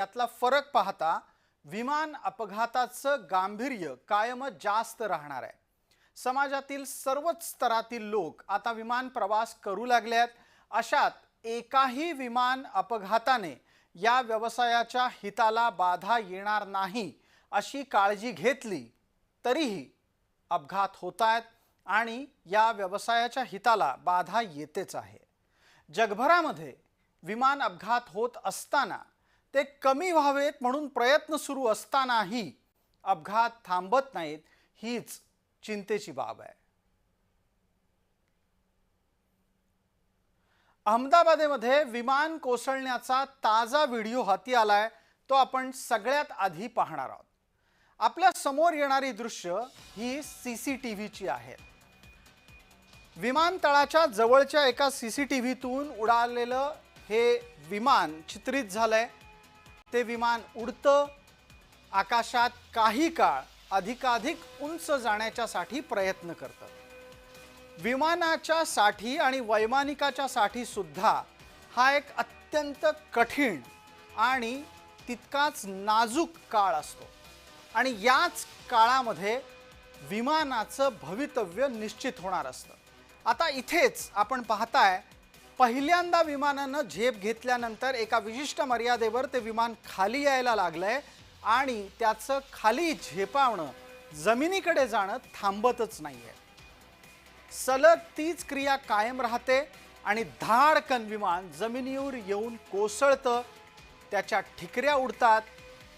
यातला फरक पाहता विमान अपघाताचं गांभीर्य कायमच जास्त राहणार आहे. समाजातील सर्वच स्तरातील लोक आता विमान प्रवास करू लागले आहेत अशात एकाही विमान अपघाताने या व्यवसायाच्या हिताला बाधा येणार नाही अशी काळजी घेतली तरीही अपघात होत आहेत आणि या व्यवसायाच्या हिताला बाधा येतेच आहे. जगभरामध्ये विमान अपघात होत असताना ते कमी व्हावेत म्हणून प्रयत्न सुरू असतानाही अपघात थांबत नाहीत हीच चिंतेची बाब आहे. अहमदाबादेमध्ये विमान कोसळण्याचा ताजा व्हिडिओ हाती आलाय तो आपण सगळ्यात आधी पाहणार आहोत. आपल्यासमोर येणारी दृश्य ही सी सी टी व्हीची आहेत विमानतळाच्या जवळच्या एका सी सी टी व्हीतून उडालेलं हे विमान चित्रित झालंय. ते विमान उडतं. आकाशात काही काळ अधिकाधिक उंच जाण्याच्यासाठी प्रयत्न करतं. विमानाच्या साठी आणि वैमानिकाच्या साठी सुद्धा हा एक अत्यंत कठीण आणि तितकाच नाजूक काळ असतो. आणि याच काळामध्ये विमानाचं भवितव्य निश्चित होणार असतं. आता इथेच आपण पाहताय पहिल्यांदा विमानानं झेप घेतल्यानंतर एका विशिष्ट मर्यादेवर ते विमान खाली यायला लागलंय आणि त्याचं खाली झेपावणं जमिनीकडे जाणं थांबतच नाही आहे सलग तीच क्रिया कायम राहते आणि धाडकन विमान जमिनीवर येऊन कोसळतं त्याच्या ठिकऱ्या उडतात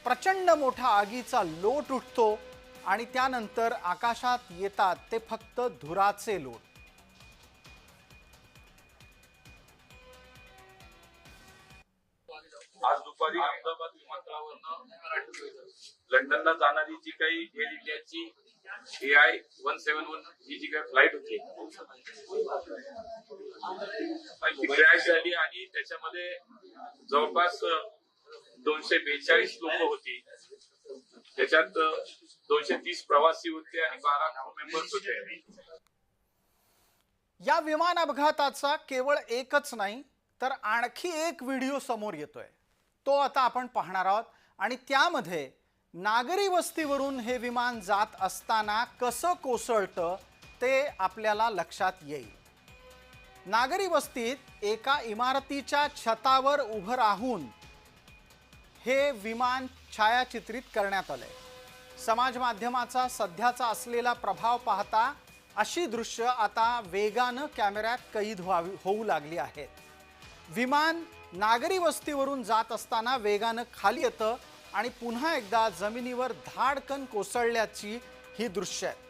प्रचंड मोठा आगीचा लोट उठतो आणि त्यानंतर आकाशात येतात ते फक्त धुराचे लोट. दुपारी अहमदाबाद विमानतळावरनं लंडनला जाणारी जी काही एअर इंडियाची A I one seven one ही जी काही फ्लाईट होती ती क्रॅश झाली आणि त्याच्यामध्ये जवळपास दोनशे बेचाळीस लोक होती. त्याच्यात दोनशे तीस प्रवासी होते आणि बारा मेंबर्स होते. या विमान अपघाताचा केवळ एकच नाही तर आणखी एक व्हिडिओ समोर येतोय. तो आता आपण पाहणार आहोत. आणि त्यामध्ये नागरी वस्तीवरून हे विमान जात असताना कसं कोसळतं ते आपल्याला लक्षात येईल. नागरी वस्तीत एका इमारतीच्या छतावर उभं राहून हे विमान छायाचित्रित करण्यात आलं आहे समाज माध्यमाचा सध्याचा असलेला प्रभाव पाहता अशी दृश्य आता वेगानं कॅमेऱ्यात कैद व्हावी होऊ लागली आहेत. विमान नागरी वस्तीवरून जात असताना वेगानं खाली येतं आणि पुन्हा एकदा जमिनीवर धाडकन कोसळल्याची ही दृश्य आहेत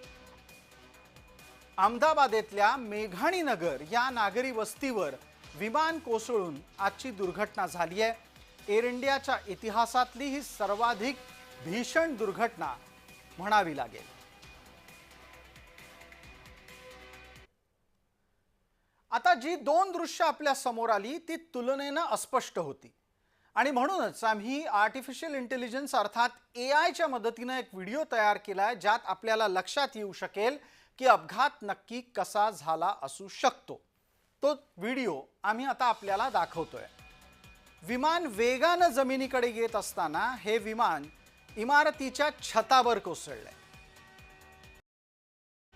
अहमदाबादेतल्या मेघाणी नगर या नागरी वस्तीवर विमान कोसळून आजची दुर्घटना झाली आहे. एअर इंडियाच्या इतिहासातली ही सर्वाधिक भीषण दुर्घटना म्हणावी लागेल. आता जी दोन दृश्य आपल्यासमोर आली ती तुलनेनं अस्पष्ट होती. आणि म्हणूनच आम्ही आर्टिफिशियल इंटेलिजन्स अर्थात ए आयच्या मदतीनं एक व्हिडिओ तयार केला आहे ज्यात आपल्याला लक्षात येऊ शकेल की अपघात नक्की कसा झाला असू शकतो. तो व्हिडिओ आम्ही आता आपल्याला दाखवतोय. विमान वेगानं जमिनीकडे येत असताना हे विमान इमारतीच्या छतावर कोसळलंय.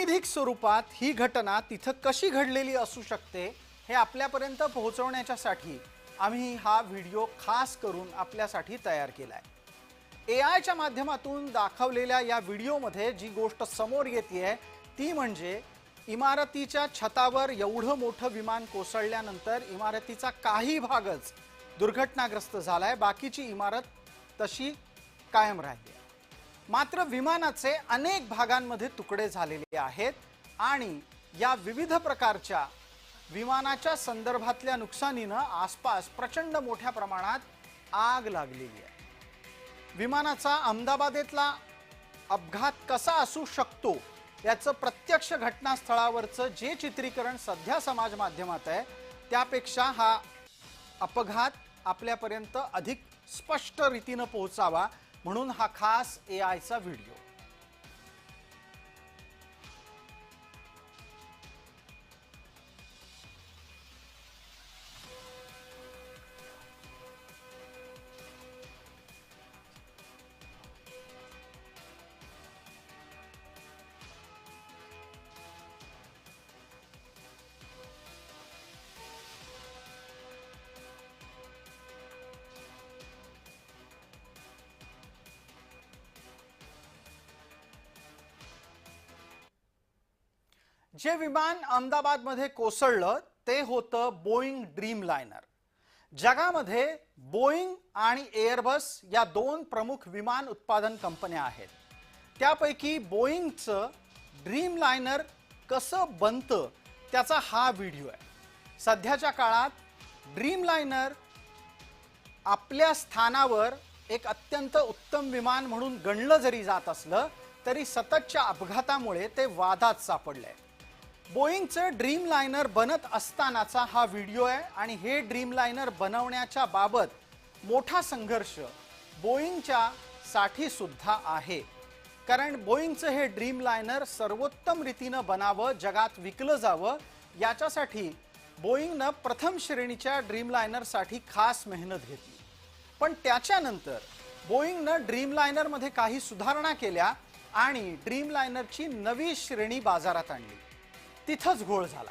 अधिक स्वरूपात ही घटना तिथं कशी घडलेली असू शकते हे आपल्यापर्यंत पोहोचवण्याच्यासाठी आम्ही हा व्हिडिओ खास करून आपल्यासाठी तयार केला आहे ए आयच्या माध्यमातून दाखवलेल्या या व्हिडिओमध्ये जी गोष्ट समोर येते ती म्हणजे इमारतीच्या छतावर एवढं मोठं विमान कोसळल्यानंतर इमारतीचा काही भागच दुर्घटनाग्रस्त झालाय बाकीची इमारत तशी कायम राहिली. मात्र विमानाचे अनेक भागांमध्ये तुकडे झालेले आहेत आणि या विविध प्रकारच्या विमानाच्या संदर्भातल्या नुकसानीनं आसपास प्रचंड मोठ्या प्रमाणात आग लागलेली आहे. विमानाचा अहमदाबादेतला अपघात कसा असू शकतो याचं प्रत्यक्ष घटनास्थळावरचं जे चित्रीकरण सध्या समाज माध्यमात आहे त्यापेक्षा हा अपघात आपल्यापर्यंत अधिक स्पष्ट रीतीनं पोहोचावा म्हणून हा खास ए आयचा व्हिडिओ जे विमान अहमदाबादमध्ये कोसळलं ते होतं बोईंग ड्रीम लायनर जगामध्ये बोईंग आणि एअरबस या दोन प्रमुख विमान उत्पादन कंपन्या आहेत. त्यापैकी बोईंगचं ड्रीम लायनर कसं बनतं त्याचा हा व्हिडिओ आहे. सध्याच्या काळात ड्रीम लायनर आपल्या स्थानावर एक अत्यंत उत्तम विमान म्हणून गणलं जरी जात असलं तरी सततच्या अपघातामुळे ते वादात सापडलं आहे बोईंगचं ड्रीम लायनर बनत असतानाचा हा व्हिडिओ आहे आणि हे ड्रीम लायनर बनवण्याच्या बाबत मोठा संघर्ष बोईंगच्या साठी सुद्धा आहे. कारण बोईंगचं हे ड्रीम लायनर सर्वोत्तम रीतीनं बनावं जगात विकलं जावं याच्यासाठी बोईंगनं प्रथम श्रेणीच्या ड्रीम लायनरसाठी खास मेहनत घेतली. पण त्याच्यानंतर बोईंगनं ड्रीम लायनरमध्ये काही सुधारणा केल्या आणि ड्रीम लायनरची नवी श्रेणी बाजारात आणली. तिथंच घोळ झाला.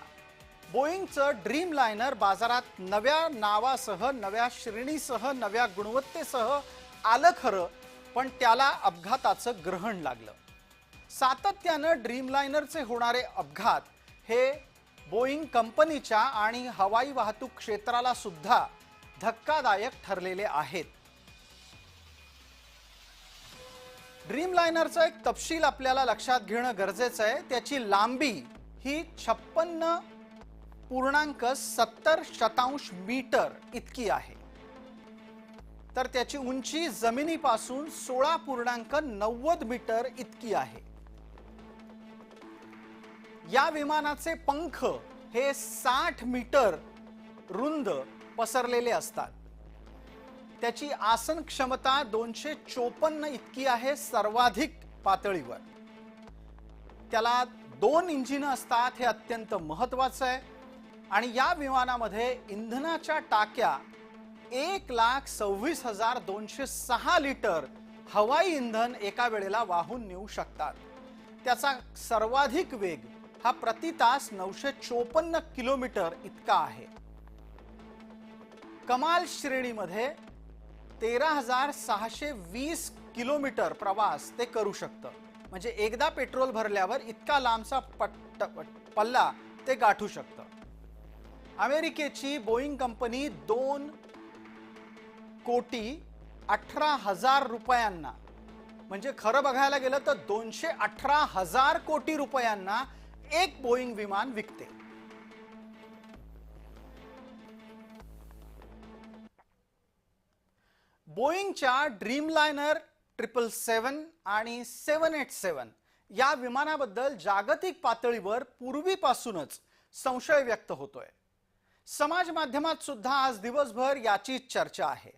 बोईंगचं ड्रीम लायनर बाजारात नव्या नावासह नव्या श्रेणीसह नव्या गुणवत्तेसह आलं खरं पण त्याला अपघाताचं ग्रहण लागलं. सातत्यानं ड्रीम लायनरचे होणारे अपघात हे बोईंग कंपनीच्या आणि हवाई वाहतूक क्षेत्राला सुद्धा धक्कादायक ठरलेले आहेत. ड्रीम लायनरचा एक तपशील आपल्याला लक्षात घेणं गरजेचं आहे. त्याची लांबी ही छप्पन्न पूर्णांक सत्तर शतांश मीटर इतकी आहे. तर त्याची उंची जमिनीपासून सोळा पूर्णांक नव्वद मीटर इतकी आहे. या विमानाचे पंख हे साठ मीटर रुंद पसरलेले असतात. त्याची आसन क्षमता दोनशे चोपन्न इतकी आहे सर्वाधिक पातळीवर. त्याला दोन इंजिन असतात हे अत्यंत महत्वाचं आहे. आणि या विमानामध्ये इंधनाच्या टाक्या एक लाख सव्वीस हजार दोनशे सहा लिटर हवाई इंधन एका वेळेला वाहून नेऊ शकतात. त्याचा सर्वाधिक वेग हा प्रति तास नऊशे चोपन्न किलोमीटर इतका आहे. कमाल श्रेणीमध्ये तेरा हजार सहाशे वीस किलोमीटर प्रवास ते करू शकतं. म्हणजे एकदा पेट्रोल भरल्यावर इतका लांबचा पट्ट पल्ला ते गाठू शकतं. अमेरिकेची बोईंग कंपनी दोन कोटी अठरा हजार रुपयांना म्हणजे खरं बघायला गेलं तर दोनशे अठरा हजार कोटी रुपयांना एक बोईंग विमान विकते. बोईंगच्या ड्रीमलायनर ट्रिपल सेवन आणि सेवन एट सेवन या विमानाबद्दल जागतिक पातळीवर पूर्वीपासूनच संशय व्यक्त होतोय. समाज माध्यमात सुद्धा आज दिवसभर याचीच चर्चा आहे.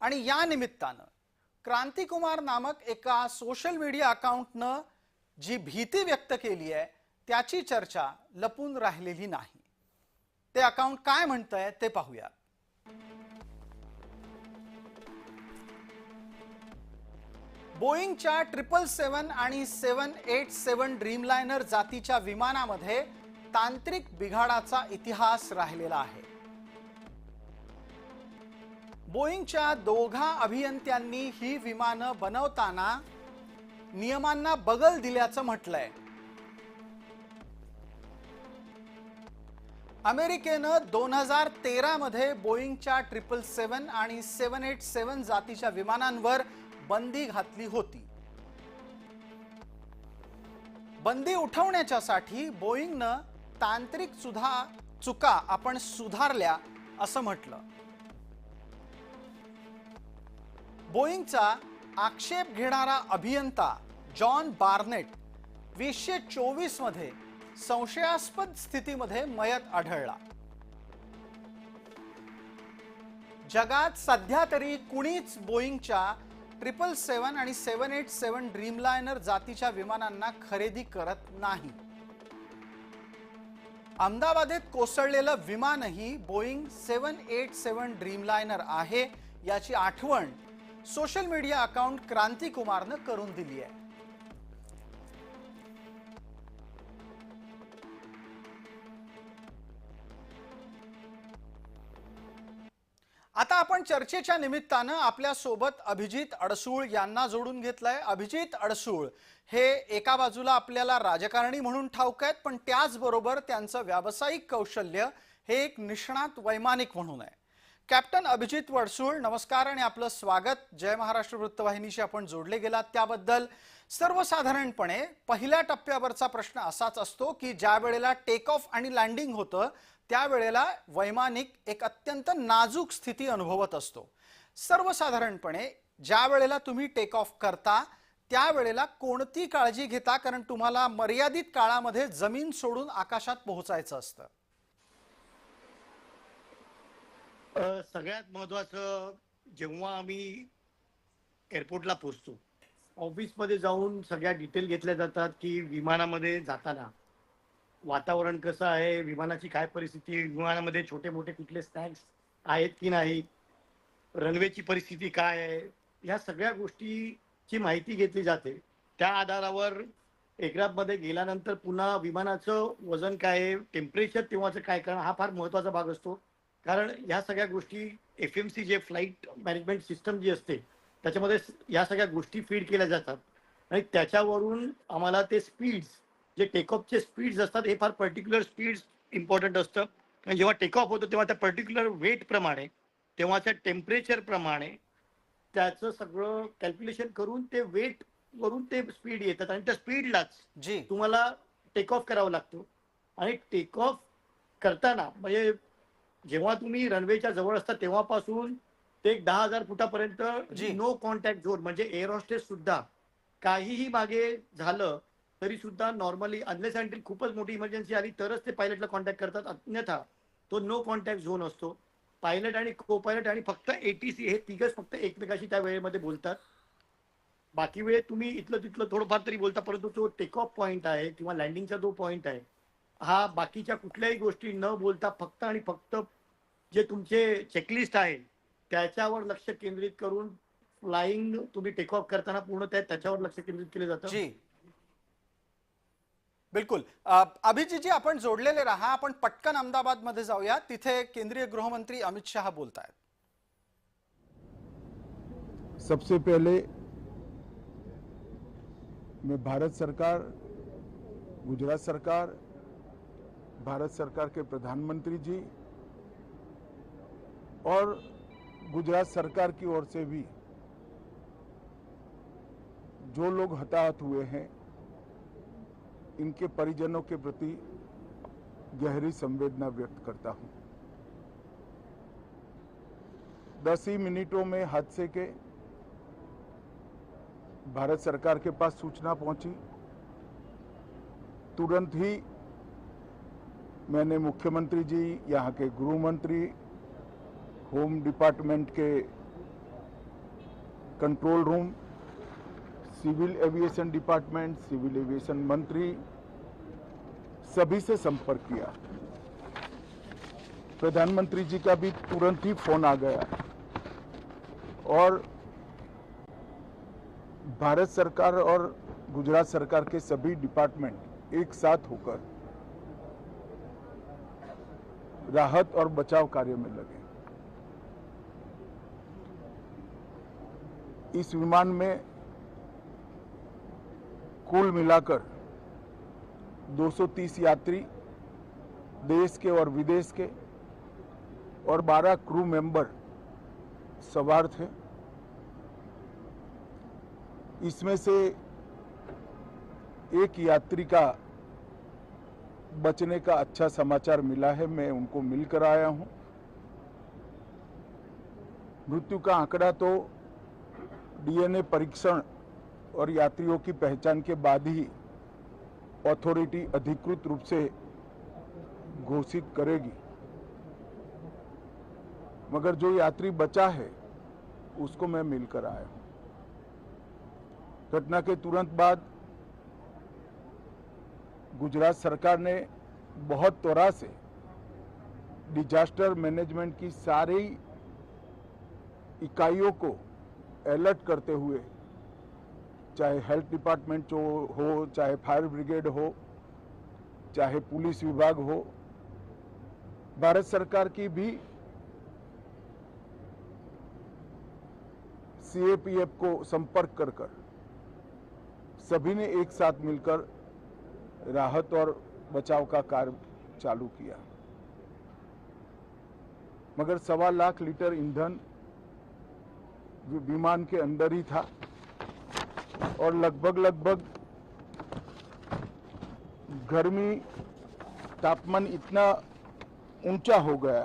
आणि या निमित्तानं क्रांतिकुमार नामक एका सोशल मीडिया अकाउंटनं जी भीती व्यक्त केली आहे त्याची चर्चा लपून राहिलेली नाही. ते अकाउंट काय म्हणतंय ते पाहूयात बोईंगच्या ट्रिपल सेवन आणि सेवन एट सेवन ड्रीमलायनर जातीच्या विमानामध्ये तांत्रिक बिघाडाचा इतिहास राहिलेला आहे. बोईंगच्या दोघा अभियंत्यांनी ही विमानं बनवताना नियमांना बगल दिल्याचं म्हटलंय. अमेरिकेनं दोन हजार तेरामध्ये बोईंगच्या ट्रिपल सेवन आणि सेवन एट सेवन जातीच्या विमानांवर बंदी घातली होती. बंदी उठवण्याच्यासाठी बोईंगनं तांत्रिक सुधा चुका आपण सुधारल्या असं म्हटलं. बोईंगचा आक्षेप घेणारा अभियंता जॉन बार्नेट वीसशे चोवीसमध्ये संशयास्पद स्थितीमध्ये मयत आढळला. जगात सध्या तरी कुणीच बोईंगच्या ट्रिपल सेवन आणि सेवन एट सेवन ड्रीमलायनर जातीच्या विमानांना खरेदी करत नाही. अहमदाबादेत कोसळलेलं विमानही बोईंग सेवन एट सेवन ड्रीमलायनर आहे याची आठवण सोशल मीडिया अकाउंट क्रांती कुमारनं करून दिली आहे. आता आपण चर्चेच्या निमित्तानं आपल्यासोबत अभिजित अडसूळ यांना जोडून घेतलंय. अभिजित अडसूळ हे एका बाजूला आपल्याला राजकारणी म्हणून ठाऊक आहेत पण त्याचबरोबर त्यांचं व्यावसायिक कौशल्य हे एक निष्णात वैमानिक म्हणून आहे. कॅप्टन अभिजित वडसूळ नमस्कार आणि आपलं स्वागत. जय महाराष्ट्र वृत्तवाहिनीशी आपण जोडले गेलात त्याबद्दल. सर्वसाधारणपणे पहिल्या टप्प्यावरचा प्रश्न असाच असतो की ज्या वेळेला टेक ऑफ आणि लँडिंग होतं त्यावेळेला वैमानिक एक अत्यंत नाजूक स्थिती अनुभवत असतो. सर्वसाधारणपणे ज्या वेळेला तुम्ही टेक ऑफ करता त्यावेळेला कोणती काळजी घेता? कारण तुम्हाला मर्यादित काळामध्ये जमीन सोडून आकाशात पोहोचायचं असतं. सगळ्यात महत्वाचं जेव्हा आम्ही एअरपोर्टला पोहोचतो ऑफिसमध्ये जाऊन सगळ्या डिटेल घेतल्या जातात की विमानामध्ये जाताना. वातावरण कसं आहे विमानाची काय परिस्थिती विमानामध्ये छोटे मोठे कुठले स्नॅक्स आहेत की नाही रनवेची परिस्थिती काय आहे ह्या सगळ्या गोष्टीची माहिती घेतली जाते. त्या आधारावर एग्राफमध्ये गेल्यानंतर पुन्हा विमानाचं वजन काय आहे टेम्परेचर तेव्हाचं काय कारण हा फार महत्त्वाचा भाग असतो. कारण ह्या सगळ्या गोष्टी एफ एम सी जे फ्लाईट मॅनेजमेंट सिस्टम जी असते त्याच्यामध्ये या सगळ्या गोष्टी फीड केल्या जातात. आणि त्याच्यावरून आम्हाला ते स्पीड्स जे टेकऑफचे स्पीड्स असतात हे फार पर्टिक्युलर स्पीड्स इम्पॉर्टंट असतं. आणि जेव्हा टेकऑफ होतं तेव्हा त्या पर्टिक्युलर वेट प्रमाणे तेव्हाच्या टेम्परेचर प्रमाणे त्याचं सगळं कॅल्क्युलेशन करून ते वेट वरून ते स्पीड येतात. आणि त्या स्पीडलाच जी. तुम्हाला टेक ऑफ करावा लागतो. आणि टेक ऑफ करताना म्हणजे जेव्हा तुम्ही रनवेच्या जवळ असता तेव्हापासून ते दहा हजार. फुटापर्यंत नो कॉन्टॅक्ट झोन म्हणजे एअर हॉस्टेस सुद्धा काहीही मागे झालं तरी सुद्धा नॉर्मली अनलेस अँड खूपच मोठी इमर्जन्सी आली तरच ते पायलटला कॉन्टॅक्ट करतात. अन्यथा तो नो कॉन्टॅक्ट झोन असतो. पायलट आणि को पायलट आणि फक्त एटीसी हे तिघच फक्त एकमेकाशी त्या वेळेमध्ये बोलतात. बाकी वेळ तुम्ही इथलं तिथलं थोडंफार तरी बोलता परंतु तो टेक ऑफ पॉईंट आहे किंवा लँडिंगचा जो पॉईंट आहे हा बाकीच्या कुठल्याही गोष्टी न बोलता फक्त आणि फक्त जे तुमचे चेकलिस्ट आहे त्याच्यावर लक्ष केंद्रित करून फ्लाइंग तुम्ही टेक ऑफ करताना पूर्ण त्याच्यावर लक्ष केंद्रित केलं जातं. बिलकुल. अभिजी जी आपण जोडलेले राहा, आपण पटकन अहमदाबाद मध्ये जाऊया. तिथे केंद्रीय गृहमंत्री अमित शाह बोलत आहेत सबसे पहले मैं भारत सरकार, गुजरात सरकार, भारत सरकार के प्रधानमंत्री जी और गुजरात सरकार की ओर से भी जो लोग हताहत हुए हैं इनके परिजनों के प्रति गहरी संवेदना व्यक्त करता हूँ। दस ही मिनटों में हादसे के भारत सरकार के पास सूचना पहुँची। तुरंत ही मैंने मुख्यमंत्री जी, यहाँ के गृह मंत्री होम डिपार्टमेंट के control room civil aviation department, civil aviation मंत्री, सभी से संपर्क किया। प्रधानमंत्री जी का भी तुरंत ही फ़ोन आ गया। और भारत सरकार और गुजरात सरकार के सभी डिपार्टमेंट एक साथ होकर राहत और बचाव कार्य में लगे। इस विमान में कुल मिलाकर 230 यात्री देश के और विदेश के और 12 क्रू मेंबर सवार थे। इसमें से एक यात्री का बचने का अच्छा समाचार मिला है, मैं उनको मिलकर आया हूँ। मृत्यु का आंकड़ा तो डीएनए परीक्षण और यात्रियों की पहचान के बाद ही अथॉरिटी अधिकृत रूप से घोषित करेगी। मगर जो यात्री बचा है, उसको मैं मिलकर आया हूँ। घटना के तुरंत बाद गुजरात सरकार ने बहुत त्वरा से डिजास्टर मैनेजमेंट की सारी इकाइयों को अलर्ट करते हुए चाहे हेल्थ डिपार्टमेंट जो हो, चाहे फायर ब्रिगेड हो, चाहे पुलिस विभाग हो, भारत सरकार की भी सीएपीएफ को संपर्क कर कर सभी ने एक साथ मिलकर राहत और बचाव का कार्य चालू किया। मगर सवा लाख लीटर ईंधन विमान के अंदर ही था और लगभग लगभग गर्मी तापमान इतना ऊंचा हो गया।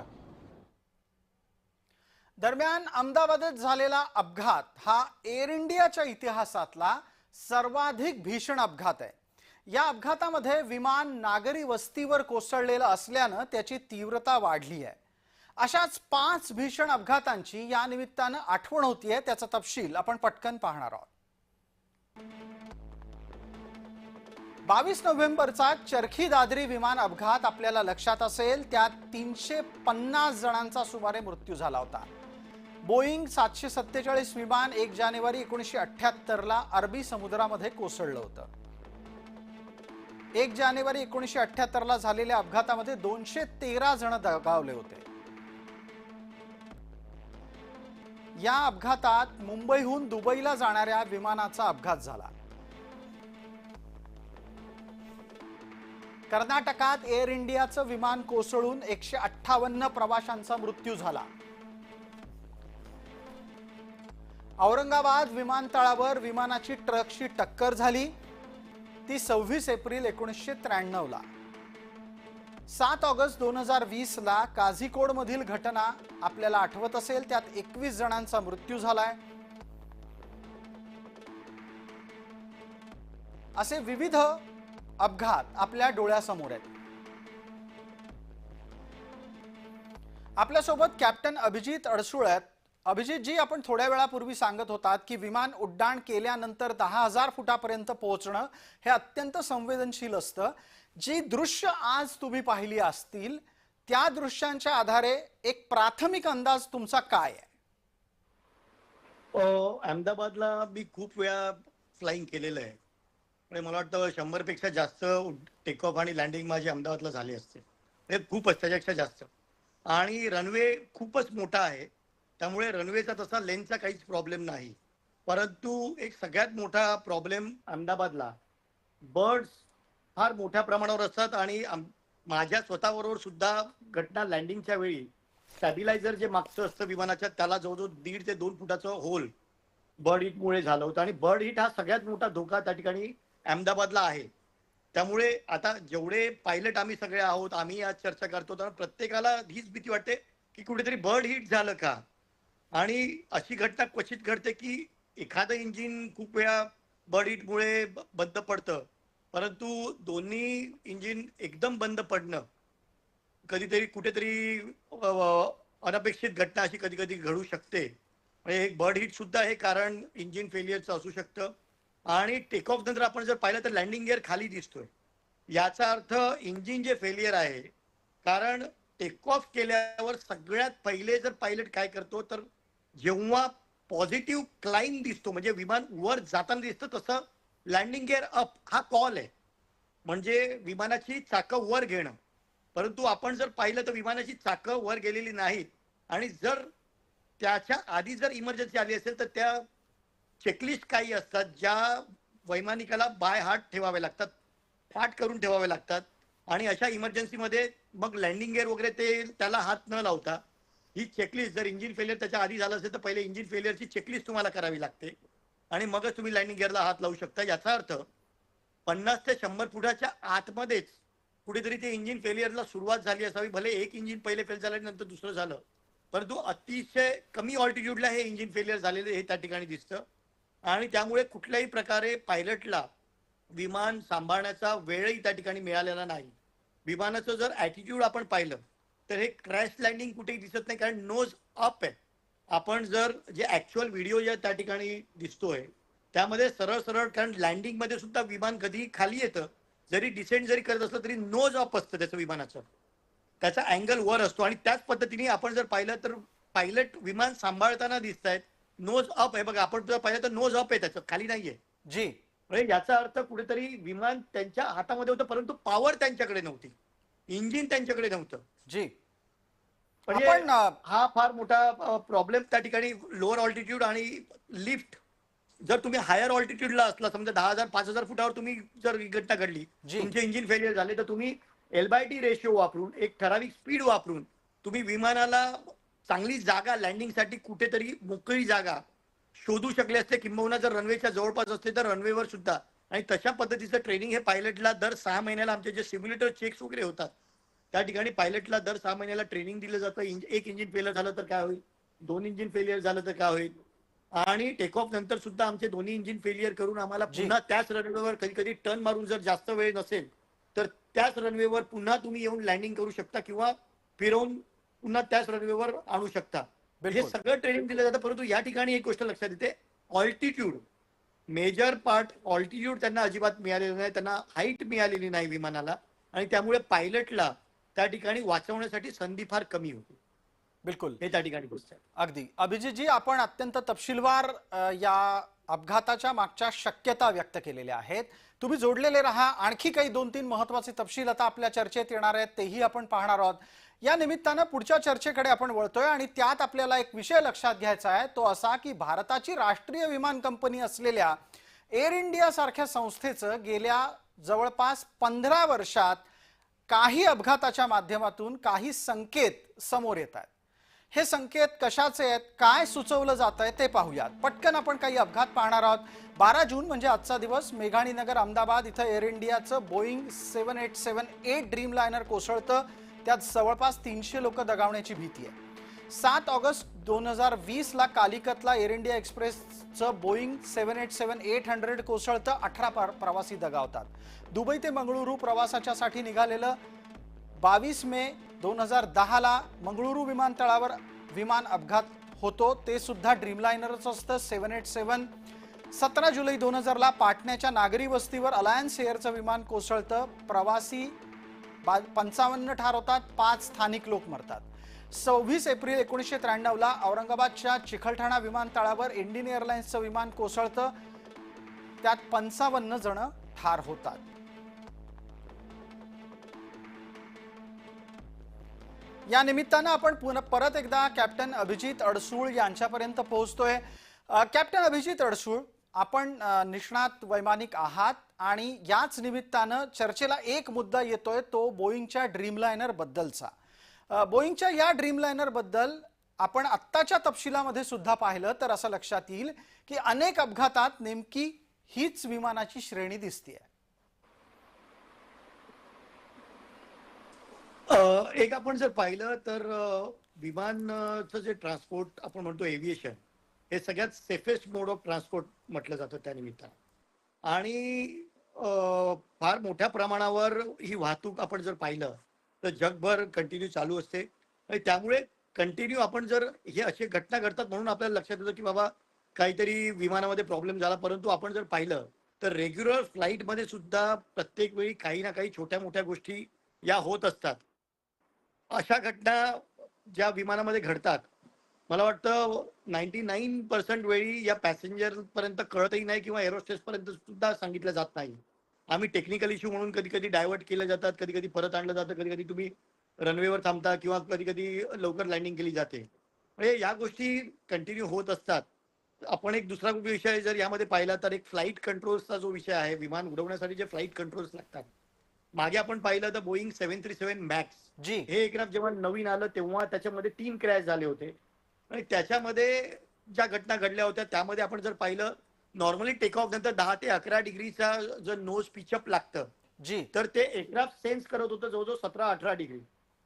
दरम्यान अहमदाबादेत झालेला अपघात हा एअर इंडियाच्या इतिहासातला सर्वाधिक भीषण अपघात आहे. या अपघातामध्ये विमान नागरी वस्तीवर कोसळलेलं असल्यानं त्याची तीव्रता वाढली आहे. अशाच पाच भीषण अपघातांची या निमित्तानं आठवण होतीये त्याचा तपशील आपण पटकन पाहणार आहोत. बावीस नोव्हेंबरचा चरखी दादरी विमान अपघात आपल्याला लक्षात असेल त्यात तीनशे पन्नास जणांचा सुमारे मृत्यू झाला होता. बोईंग सातशे सत्तेचाळीस विमान एक जानेवारी एकोणीसशे अठ्ठ्याहत्तरला अरबी समुद्रामध्ये कोसळलं होतं. एक जानेवारी एकोणीसशे अठ्ठ्याहत्तरला झालेल्या अपघातामध्ये दोनशे तेरा जण दगावले होते. या अपघातात मुंबईहून दुबईला जाणाऱ्या विमानाचा अपघात झाला. कर्नाटकात एअर इंडियाचं विमान कोसळून एकशे अठ्ठावन्न प्रवाशांचा मृत्यू झाला. औरंगाबाद विमानतळावर विमानाची ट्रकशी टक्कर झाली. ती सव्वीस एप्रिल एकोणीसशे त्र्याण्णवला. सात ऑगस्ट दोन हजार वीसला ला मधील घटना आपल्याला आठवत असेल त्यात एकवीस जणांचा मृत्यू झालाय. असे विविध अपघात आपल्या डोळ्यासमोर आहेत. आपल्यासोबत कॅप्टन अभिजित अडसूळ आहेत. अभिजित जी आपण थोड्या वेळापूर्वी सांगत होतात की विमान उड्डाण केल्यानंतर दहा हजार फुटापर्यंत पोहोचणं हे अत्यंत संवेदनशील असतं. जी दृश्य आज तुम्ही पाहिली असतील त्या दृश्यांच्या आधारे एक प्राथमिक अंदाज तुमचा काय आहे? अहमदाबादला मी खूप वेळा फ्लाईंग केलेलं आहे. म्हणजे मला वाटतं शंभरपेक्षा जास्त टेक ऑफ आणि लँडिंग माझी अहमदाबादला झाली असते. म्हणजे खूपच त्याच्यापेक्षा जास्त. आणि रनवे खूपच मोठा आहे. त्यामुळे रनवेचा तसा लेनचा काहीच प्रॉब्लेम नाही. परंतु एक सगळ्यात मोठा प्रॉब्लेम अहमदाबादला. बर्ड्स फार मोठ्या प्रमाणावर असतात आणि माझ्या स्वतःबरोबर सुद्धा घटना लँडिंगच्या वेळी स्टॅबिलायझर जे मागचं असतं विमानाच्या त्याला जवळजवळ दीड ते दोन फुटाचं होल बर्ड हिटमुळे झालं होतं. आणि बर्ड हिट हा सगळ्यात मोठा धोका त्या ठिकाणी अहमदाबादला आहे. त्यामुळे आता जेवढे पायलट आम्ही सगळे आहोत आम्ही आज चर्चा करतो तर प्रत्येकाला हीच भीती वाटते की कुठेतरी बर्ड हिट झालं का? आणि अशी घटना क्वचित घडते की एखादं इंजिन खूप वेळा बर्ड हिटमुळे ब- बंद पडतं. परंतु दोन्ही इंजिन एकदम बंद पडणं कधीतरी कुठेतरी अनपेक्षित घटना अशी कधी कधी घडू शकते. म्हणजे एक बर्ड हिट सुद्धा हे कारण इंजिन फेलियरचं असू शकतं. आणि टेक ऑफ नंतर आपण जर पाहिलं तर लँडिंग गिअर खाली दिसतोय. याचा अर्थ इंजिन जे फेलियर आहे कारण टेक ऑफ केल्यावर सगळ्यात पहिले जर पायलट काय करतो तर जेव्हा पॉझिटिव्ह क्लाइम दिसतो म्हणजे विमान वर जाताना दिसतं तसं लँडिंग गिअर अप हा कॉल आहे. म्हणजे विमानाची चाकं वर घेणं. परंतु आपण जर पाहिलं तर विमानाची चाकं वर गेलेली नाहीत. आणि जर त्याच्या आधी जर इमर्जन्सी आली असेल तर त्या चेकलिस्ट काही असतात ज्या वैमानिकाला बाय हार्ट ठेवावे लागतात पाठ करून ठेवावे लागतात. आणि अशा इमर्जन्सीमध्ये मग लँडिंग गेअर वगैरे ते त्याला हात न लावता ही चेकलिस्ट जर इंजिन फेलियर त्याच्या आधी झालं असेल तर पहिले इंजिन फेलियरची चेकलिस्ट तुम्हाला करावी लागते. आणि मगच तुम्ही लँडिंग गिअरला हात लावू शकता. याचा अर्थ पन्नास ते शंभर फुटाच्या आतमध्येच कुठेतरी ते इंजिन फेलियरला सुरुवात झाली असावी. भले एक इंजिन पहिले फेल झालं नंतर दुसरं झालं. परंतु अतिशय कमी ऑल्टिट्यूडला हे इंजिन फेलियर झालेले हे त्या ठिकाणी दिसतं. आणि त्यामुळे कुठल्याही प्रकारे पायलटला विमान सांभाळण्याचा वेळही त्या ठिकाणी मिळालेला नाही. विमानाचं जर ॲटिट्यूड आपण पाहिलं तर हे क्रॅश लँडिंग कुठेही दिसत नाही कारण नोज अप आहे. आपण जर जे ऍक्च्युअल व्हिडिओ या त्या ठिकाणी दिसतोय त्यामध्ये सरळ सरळ कारण लँडिंगमध्ये सुद्धा विमान कधी खाली येतं जरी डिसेंट जरी करत असलं तरी नोज अप असतं त्याचं विमानाचं. त्याचा अँगल वर असतो आणि त्याच पद्धतीने आपण जर पाहिलं तर पायलट विमान सांभाळताना दिसत आहेत नोज अप आहे बघा आपण जर पाहिलं तर नोज अप आहे त्याचं खाली नाहीये. जी. म्हणजे याचा अर्थ कुठेतरी विमान त्यांच्या हातामध्ये होतं परंतु पॉवर त्यांच्याकडे नव्हती. इंजिन त्यांच्याकडे नव्हतं. जी. आपण अ, हा फार मोठा प्रॉब्लेम त्या ठिकाणी लोअर ऑल्टिट्यूड आणि लिफ्ट जर तुम्ही हायर ऑल्टिट्यूडला असला समजा दहा हजार पाच हजार फुटावर तुम्ही जर घटना घडली. तुमचे इंजिन फेलियर झाले तर तुम्ही एल बाय टी रेशिओ वापरून एक ठराविक स्पीड वापरून तुम्ही विमानाला चांगली जागा लँडिंगसाठी कुठेतरी मोकळी जागा शोधू शकले असते. किंबहुना जर रनवेच्या जवळपास असते तर रनवेवर सुद्धा. आणि तशा पद्धतीचं ट्रेनिंग हे पायलटला दर सहा महिन्याला आमचे जे सिम्युलेटर चेक्स वगैरे होतात त्या ठिकाणी पायलटला दर सहा महिन्याला ट्रेनिंग दिलं जातं. एक इंजिन फेलियर झालं तर काय होईल? दोन इंजिन फेलियर झालं तर काय होईल? आणि टेक ऑफ नंतर सुद्धा आमचे दोन्ही इंजिन फेलियर करून आम्हाला. पुन्हा त्याच रनवेवर कधी कधी टर्न मारून जर जास्त वेळ नसेल तर त्याच रनवेवर पुन्हा तुम्ही येऊन लँडिंग करू शकता किंवा फिरवून पुन्हा त्याच रनवेवर आणू शकता. हे सगळं ट्रेनिंग दिलं जातं. परंतु या ठिकाणी एक गोष्ट लक्षात येते. ऑल्टिट्यूड मेजर पार्ट ऑल्टिट्यूड त्यांना अजिबात मिळालेलं नाही. त्यांना हाईट मिळालेली नाही विमानाला. आणि त्यामुळे पायलटला त्या ठिकाणी वाचवण्यासाठी संधी फार कमी होती. बिलकुल. हे त्या ठिकाणी गोष्ट आहे. अगदी. अभिजितजी आपण अत्यंत तपशीलवार या अपघाताच्या मागच्या शक्यता व्यक्त केलेल्या आहेत. तुम्ही जोडलेले राहा. आणखी काही दोन तीन महत्त्वाचे तपशील आता आपल्या चर्चेत येणार आहेत. तेही आपण पाहणार आहोत. या निमित्तानं पुढच्या चर्चेकडे आपण वळतोय आणि त्यात आपल्याला एक विषय लक्षात घ्यायचा आहे. तो असा की भारताची राष्ट्रीय विमान कंपनी असलेल्या एअर इंडिया सारख्या संस्थेचं गेल्या जवळपास पंधरा वर्षात काही अपघाताच्या माध्यमातून काही संकेत समोर येत आहेत. हे संकेत कशाचे आहेत काय सुचवलं जात आहे ते पाहूयात. पटकन आपण काही अपघात पाहणार आहोत. बारा जून म्हणजे आजचा दिवस. मेघाणीनगर अहमदाबाद इथं एअर इंडियाचं Boeing seven eight seven eight Dreamliner कोसळतं. त्यात जवळपास तीनशे लोक दगावण्याची भीती आहे. सात ऑगस्ट दोन हजार वीसला कालिकतला एअर इंडिया एक्सप्रेसचं Boeing seven eight seven eight hundred कोसळतं अठरा प्रवासी दगावतात. दुबई ते मंगळुरू प्रवासाच्यासाठी निघालेलं बावीस मे दोन हजार दहाला मंगळुरू विमानतळावर विमान अपघात होतो. ते सुद्धा ड्रीमलायनरच असतं. सेवन एट सेवन सतरा जुलै दोन हजारला पाटण्याच्या नागरी वस्तीवर अलायन्स एअरचं विमान कोसळतं. प्रवासी बा पंचावन्न ठार होतात. पाच स्थानिक लोक मरतात. सव्वीस एप्रिल एकोणीसशे त्र्याण्णवला औरंगाबादच्या चिखलठाणा विमानतळावर इंडियन एअरलाइन्सचं विमान कोसळतं. त्यात पंचावन्न जण ठार होतात. या निमित्तानं आपण पुन्हा परत एकदा कॅप्टन अभिजित अडसूळ यांच्यापर्यंत पोहोचतोय. कॅप्टन अभिजित अडसूळ आपण निष्णात वैमानिक आहात आणि याच निमित्तानं चर्चेला एक मुद्दा येतोय तो बोईंगच्या ड्रीमलायनर बद्दलचा बोईंगच्या या ड्रीमलायनरबद्दल आपण आत्ताच्या तपशिलामध्ये सुद्धा पाहिलं तर असं लक्षात येईल की अनेक अपघातात नेमकी हीच विमानाची श्रेणी दिसतीये. आहे एक आपण जर पाहिलं तर विमानचं जे ट्रान्सपोर्ट आपण म्हणतो एव्हिएशन हे सगळ्यात सेफेस्ट मोड ऑफ ट्रान्सपोर्ट म्हटलं जातं त्या निमित्तानं. आणि फार मोठ्या प्रमाणावर ही वाहतूक आपण जर पाहिलं तर जगभर कंटिन्यू चालू असते. त्यामुळे कंटिन्यू आपण जर हे असे घटना घडतात म्हणून आपल्याला लक्षात येतं की बाबा काहीतरी विमानामध्ये प्रॉब्लेम झाला. परंतु आपण जर पाहिलं तर रेग्युलर फ्लाईटमध्ये सुद्धा प्रत्येक वेळी काही ना काही छोट्या मोठ्या गोष्टी या होत असतात. अशा घटना ज्या विमानामध्ये घडतात मला वाटतं नाईन्टी नाईन पर्सेंट वेळी या पॅसेंजरपर्यंत कळतही नाही किंवा एरोस्टेसपर्यंत सुद्धा सांगितलं जात नाही. आम्ही टेक्निकल इश्यू म्हणून कधी कधी डायव्हर्ट केले जातात कधी कधी परत आणलं जातं कधी कधी तुम्ही रनवेवर थांबता किंवा कधी कधी लवकर लँडिंग केली जाते. म्हणजे या गोष्टी कंटिन्यू होत असतात. आपण एक दुसरा विषय जर यामध्ये पाहिला तर एक फ्लाईट कंट्रोल्सचा जो विषय आहे विमान उडवण्यासाठी जे फ्लाईट कंट्रोल्स लागतात. मागे आपण पाहिलं तर Boeing seven three seven MAX जी. हे एकनाथ जेव्हा नवीन आलं तेव्हा त्याच्यामध्ये तीन क्रॅश झाले होते. आणि त्याच्यामध्ये ज्या घटना घडल्या होत्या त्यामध्ये आपण जर पाहिलं नॉर्मली टेक ऑफ नंतर दहा ते अकरा डिग्रीचा जर नोज पिचअप लागतं जी. तर ते एअरक्राफ्ट सेन्स करत होतं जवळजवळ सतरा अठरा डिग्री.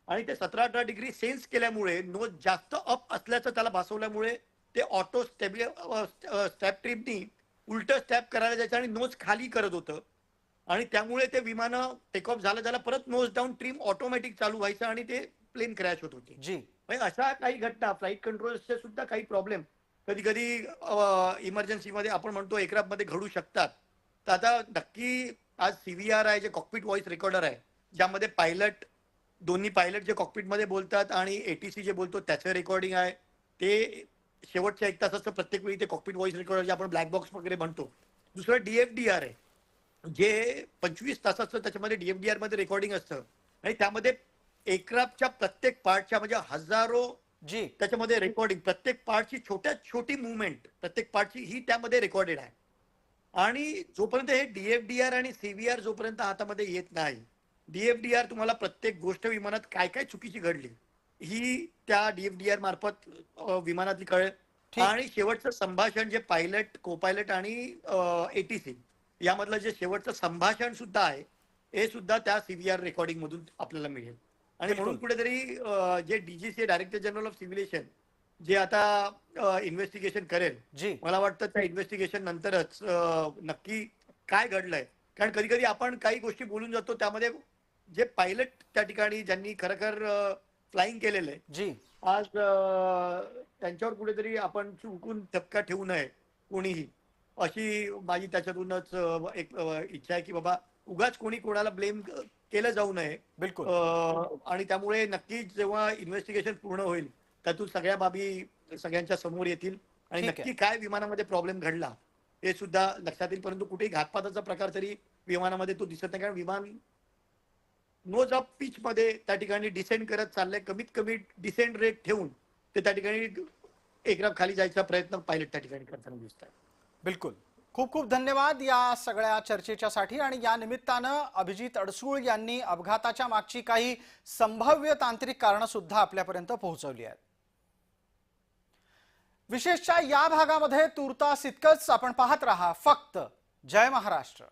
आणि ते सतरा अठरा डिग्री सेन्स केल्यामुळे नोज जास्त अप असल्याचं त्याला भासवल्यामुळे ते ऑटो स्टेबि स्टॅप ट्रिपनी उलट स्टॅप करायला जायचं आणि नोज खाली करत होतं. आणि त्यामुळे ते विमानं टेक ऑफ झालं झालं परत नोज डाऊन ट्रिम ऑटोमॅटिक चालू व्हायचं आणि ते प्लेन क्रॅश होत होते. जी. म्हणजे अशा काही घटना फ्लाईट कंट्रोलचे सुद्धा काही प्रॉब्लेम कधी कधी इमर्जन्सीमध्ये आपण म्हणतो एकराबमध्ये घडू शकतात. तर आता नक्की आज सी व्ही आर आहे जे कॉकपिट व्हॉइस रेकॉर्डर आहे ज्यामध्ये पायलट दोन्ही पायलट जे कॉकपिटमध्ये बोलतात आणि ए टी सी जे बोलतो त्याचं रेकॉर्डिंग आहे. ते शेवटच्या एक तासाचं प्रत्येक वेळी ते कॉकपिट व्हॉइस रेकॉर्डर जे आपण ब्लॅक बॉक्स वगैरे म्हणतो. दुसरं डी एफ डी आर आहे. जे पंचवीस तासाचं त्याच्यामध्ये डी एफ डी आरमध्ये रेकॉर्डिंग असतं. आणि त्यामध्ये एअरक्राफ्टच्या प्रत्येक पार्टच्या म्हणजे हजारो जी. त्याच्यामध्ये रेकॉर्डिंग प्रत्येक पार्टची छोट्यात छोटी मुवमेंट प्रत्येक पार्टची ही त्यामध्ये रेकॉर्डेड आहे. आणि जोपर्यंत हे डीएफडीआर आणि सीव्हीआर जोपर्यंत हातामध्ये येत नाही डीएफडीआर तुम्हाला प्रत्येक गोष्ट विमानात काय काय चुकीची घडली ही त्या डीएफडीआर मार्फत विमानातली कळेल. आणि शेवटचं संभाषण जे पायलट को पायलट आणि एटीसी यामधलं जे शेवटचं संभाषण सुद्धा आहे हे सुद्धा त्या सीव्हीआर रेकॉर्डिंग मधून आपल्याला मिळेल. आणि म्हणून कुठेतरी जे DGC director general of civil aviation जे आता इन्व्हेस्टिगेशन करेल मला वाटतं त्या इन्व्हेस्टिगेशन नंतरच नक्की काय घडलंय. कारण कधी कधी आपण काही गोष्टी बोलून जातो त्यामध्ये जे पायलट त्या ठिकाणी ज्यांनी खरखर फ्लाइंग केलेलं आहे जी. आज त्यांच्यावर कुठेतरी आपण चुकून धक्का ठेवू नये कोणीही. अशी माझी त्याच्यातूनच एक इच्छा आहे की बाबा उगाच कोणी कोणाला ब्लेम केलं जाऊ नये. बिलकुल. आणि त्यामुळे नक्कीच जेव्हा इन्व्हेस्टिगेशन पूर्ण होईल त्यातून सगळ्या बाबी सगळ्यांच्या समोर येतील आणि. नक्की काय विमानामध्ये प्रॉब्लेम घडला हे सुद्धा लक्षात येईल. परंतु कुठेही घातपाताचा प्रकार तरी विमानामध्ये तो दिसत नाही. कारण विमान नोज ऑफ पिच मध्ये त्या ठिकाणी डिसेंड करत चाललंय. कमीत कमी डिसेंड रेट ठेवून ते त्या ठिकाणी एग्राफ खाली जायचा प्रयत्न पायलट त्या ठिकाणी करताना दिसत आहे बिलकुल. खूप खूप धन्यवाद या सगळ्या चर्चेच्यासाठी आणि या निमित्तानं अभिजित अडसूळ यांनी अपघाताच्या मागची काही संभाव्य तांत्रिक कारणं सुद्धा आपल्यापर्यंत पोहोचवली आहेत. विशेषच्या या भागामध्ये तुर्तास इतकंच आपण पाहत राहा. फक्त जय महाराष्ट्र.